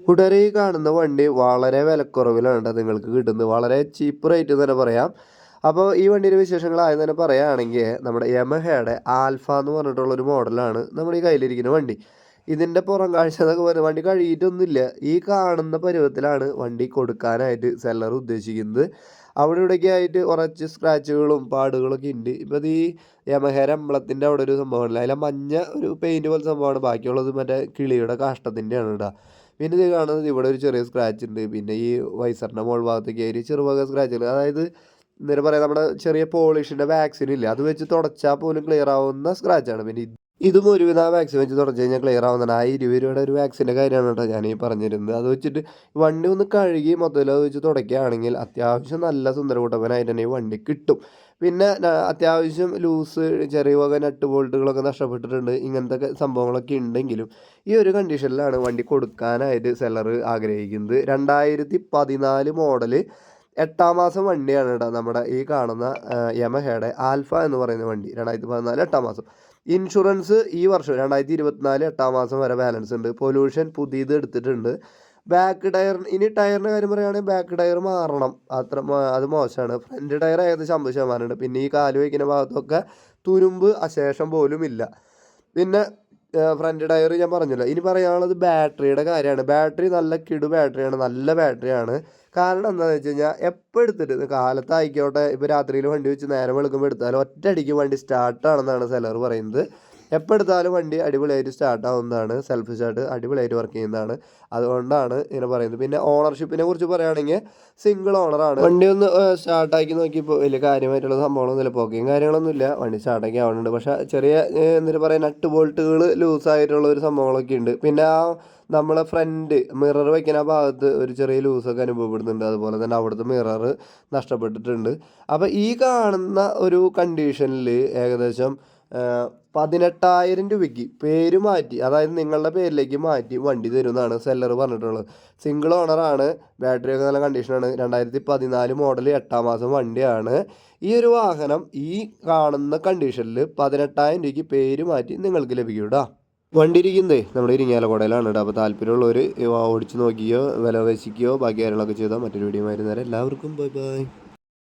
കൂട്ടുകാരെ ഈ കാണുന്ന വണ്ടി വളരെ വിലക്കുറവിലാണ് നിങ്ങൾക്ക് കിട്ടുന്നത്. വളരെ ചീപ്പ് റേറ്റ് തന്നെ പറയാം. അപ്പോൾ ഈ വണ്ടിയുടെ വിശേഷങ്ങൾ ആദ്യം തന്നെ പറയുകയാണെങ്കിൽ നമ്മുടെ യമഹയുടെ ആൽഫ എന്ന് പറഞ്ഞിട്ടുള്ളൊരു മോഡലാണ് നമ്മുടെ ഈ കയ്യിലിരിക്കുന്ന വണ്ടി. ഇതിന്റെ പുറം കാഴ്ച എന്നൊക്കെ പറയുന്നത് വണ്ടി കഴുകിയിട്ടൊന്നുമില്ല. ഈ കാണുന്ന പരുവത്തിലാണ് വണ്ടി കൊടുക്കാനായിട്ട് സെല്ലർ ഉദ്ദേശിക്കുന്നത്. അവിടെ ഇവിടെയൊക്കെ ആയിട്ട് കുറച്ച് സ്ക്രാച്ചുകളും പാടുകളൊക്കെ ഉണ്ട്. ഇപ്പോൾ അത് ഈ യമഹേര അമ്പളത്തിന്റെ അവിടെ ഒരു സംഭവമാണല്ലോ അതിലെ മഞ്ഞ ഒരു പെയിന്റ് പോലെ സംഭവമാണ്. ബാക്കിയുള്ളത് മറ്റേ കിളിയുടെ കാഷ്ടത്തിന്റെയാണ് കേട്ടോ. പിന്നെ ഇത് കാണുന്നത് ഇവിടെ ഒരു ചെറിയ സ്ക്രാച്ച് ഉണ്ട്. പിന്നെ ഈ വൈസറിന്റെ മോൾ ഭാഗത്തേക്ക് ആയിട്ട് ചെറുവക സ്ക്രാച്ചുകൾ അതായത് എന്താ പറയുക നമ്മുടെ ചെറിയ പോളിഷിന്റെ വാക്സിൻ ഇല്ല? അത് വെച്ച് തുടച്ചാൽ പോലും ക്ലിയർ ആവുന്ന സ്ക്രാച്ചാണ് പിന്നെ ഇത് ഒരുവിധ ആ വാക്സിൻ വെച്ച് തുടച്ച് കഴിഞ്ഞാൽ ക്ലിയർ ആവുന്നതാണ്. ആ ഇരുപത് രൂപയുടെ ഒരു വാക്സിന്റെ കാര്യമാണ് കേട്ടോ ഞാൻ ഈ പറഞ്ഞിരുന്നത്. അത് വെച്ചിട്ട് വണ്ടി ഒന്ന് കഴുകി മൊത്തത്തിൽ അത് വെച്ച് തുടയ്ക്കുകയാണെങ്കിൽ അത്യാവശ്യം നല്ല സുന്ദരകൂട്ടപ്പനായിട്ട് തന്നെ ഈ വണ്ടി കിട്ടും. പിന്നെ അത്യാവശ്യം ലൂസ് ചെറിയ വക നട്ട് ബോൾട്ടുകളൊക്കെ നഷ്ടപ്പെട്ടിട്ടുണ്ട്. ഇങ്ങനത്തെ സംഭവങ്ങളൊക്കെ ഉണ്ടെങ്കിലും ഈ ഒരു കണ്ടീഷനിലാണ് വണ്ടി കൊടുക്കാനായിട്ട് സെല്ലർ ആഗ്രഹിക്കുന്നത്. രണ്ടായിരത്തി പതിനാല് മോഡൽ എട്ടാം മാസം വണ്ടിയാണ് കേട്ടോ നമ്മുടെ ഈ കാണുന്ന യമഹയുടെ ആൽഫ എന്ന് പറയുന്ന വണ്ടി. രണ്ടായിരത്തി പതിനാല് എട്ടാം മാസം. ഇൻഷുറൻസ് ഈ വർഷം രണ്ടായിരത്തി ഇരുപത്തിനാല് എട്ടാം മാസം വരെ ബാലൻസ് ഉണ്ട്. പൊല്യൂഷൻ പുതിയത് എടുത്തിട്ടുണ്ട്. ബാക്ക് ടയർ ഇനി ടയറിന്റെ കാര്യം പറയുകയാണെങ്കിൽ ബാക്ക് ടയർ മാറണം. അത്ര അത് മോശമാണ്. ഫ്രണ്ട് ടയർ ഏകദേശം അമ്പത് ശതമാനമുണ്ട്. പിന്നെ ഈ കാൽ വയ്ക്കുന്ന ഭാഗത്തൊക്കെ തുരുമ്പ് അശേഷം പോലും ഇല്ല പിന്നെ ഫ്രണ്ട് ടയർ ഞാൻ പറഞ്ഞല്ലോ? ഇനി പറയാനുള്ളത് ബാറ്ററിയുടെ കാര്യമാണ്. ബാറ്ററി നല്ല കിടു ബാറ്ററിയാണ് നല്ല ബാറ്ററിയാണ്. കാരണം എന്താണെന്ന് വെച്ച് കഴിഞ്ഞാൽ എപ്പോൾ എടുത്തിട്ട് കാലത്തായിക്കോട്ടെ ഇപ്പോൾ രാത്രിയിൽ വണ്ടി വെച്ച് നേരം വെളുക്കുമ്പോൾ എടുത്താലും ഒറ്റയടിക്ക് വണ്ടി സ്റ്റാർട്ടാണെന്നാണ് സെലർ പറയുന്നത്. എപ്പോൾ എടുത്താലും വണ്ടി അടിപൊളിയായിട്ട് സ്റ്റാർട്ട് ആവുന്നതാണ് സെൽഫ് സ്റ്റാർട്ട് അടിപൊളിയായിട്ട് വർക്ക് ചെയ്യുന്നതാണ്. അതുകൊണ്ടാണ് ഇങ്ങനെ പറയുന്നത്. പിന്നെ ഓണർഷിപ്പിനെ കുറിച്ച് പറയുകയാണെങ്കിൽ സിംഗിൾ ഓണറാണ് വണ്ടി ഒന്ന് സ്റ്റാർട്ടാക്കി നോക്കിയപ്പോൾ വലിയ കാര്യമായിട്ടുള്ള സംഭവങ്ങളൊന്നുമില്ല. പോക്കിയും കാര്യങ്ങളൊന്നുമില്ല. വണ്ടി സ്റ്റാർട്ടാക്കി ആവുന്നുണ്ട് പക്ഷേ ചെറിയ എന്താ പറയുക നട്ട് ബോൾട്ടുകൾ ലൂസായിട്ടുള്ള ഒരു സംഭവങ്ങളൊക്കെ ഉണ്ട്. പിന്നെ ആ നമ്മളെ ഫ്രണ്ട് മിറർ വയ്ക്കുന്ന ഭാഗത്ത് ഒരു ചെറിയ ലൂസൊക്കെ അനുഭവപ്പെടുന്നുണ്ട്. അതുപോലെ തന്നെ അവിടുത്തെ മിറർ നഷ്ടപ്പെട്ടിട്ടുണ്ട്. അപ്പോൾ ഈ കാണുന്ന ഒരു കണ്ടീഷനിൽ ഏകദേശം പതിനെട്ടായിരം രൂപയ്ക്ക് പേര് മാറ്റി അതായത് നിങ്ങളുടെ പേരിലേക്ക് മാറ്റി വണ്ടി തരുമെന്നാണ് സെല്ലർ പറഞ്ഞിട്ടുള്ളത്. സിംഗിൾ ഓണറാണ് ബാറ്ററി ഒക്കെ നല്ല കണ്ടീഷനാണ് രണ്ടായിരത്തി പതിനാല് മോഡൽ എട്ടാം മാസം വണ്ടിയാണ്. ഈ ഒരു വാഹനം ഈ കാണുന്ന കണ്ടീഷനിൽ പതിനെട്ടായിരം രൂപയ്ക്ക് പേര് മാറ്റി നിങ്ങൾക്ക് ലഭിക്കും കേട്ടോ വണ്ടി ഇരിക്കുന്നതേ നമ്മുടെ ഇരിങ്ങാലക്കുടയിലാണ് കേട്ടോ അപ്പോൾ താല്പര്യമുള്ളവർ ഓടിച്ച് നോക്കിയോ വില വശിക്കുകയോ ബാക്കി കാര്യങ്ങളൊക്കെ ചെയ്താൽ മറ്റൊരു വീഡിയോ ആയിരുന്നേരം എല്ലാവർക്കും ബൈ ബൈ